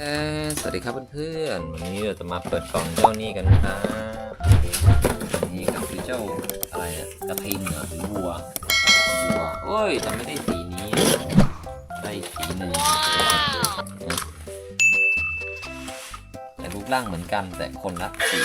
เออสวัสดีครับเพื่อนๆวันนี้เราจะมาเปิดกล่องเจ้านี่กันนะครับนี่ครับคือเจ้าอะไรอะกระทิงเหรอหรือวัววัวโอ้ยแต่ไม่ได้สีนี้ ได้อีกสีหนึ่งแต่รูปร่างเหมือนกันแต่คนละสี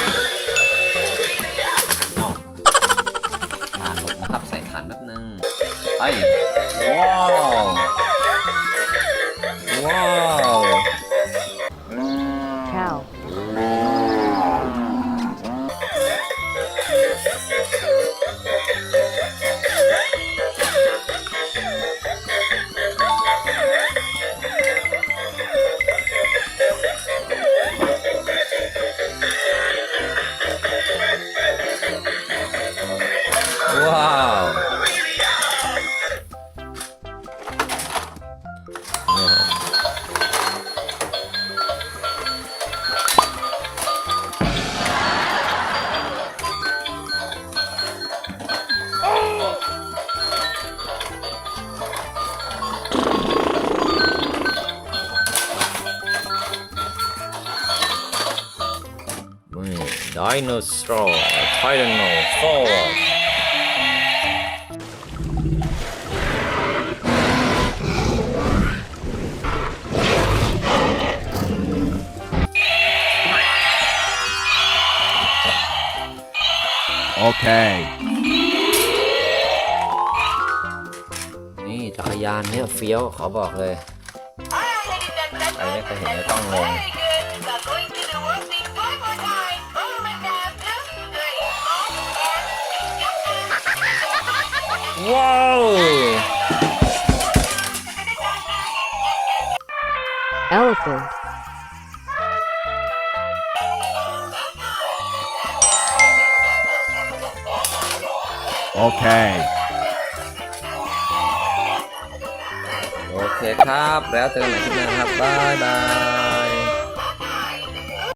นี่ไดโนเสาร์ไทแรนโนซอรัส Okay. นี่จักรยานเนี่ยเฟี้ยวขอบอกเลย ใครไม่เคยเห็นจะต้องงง ว้าว elephant, Okay. โอเคครับ แล้วเจอกันใหม่คลิปหน้าครับ บ๊ายบาย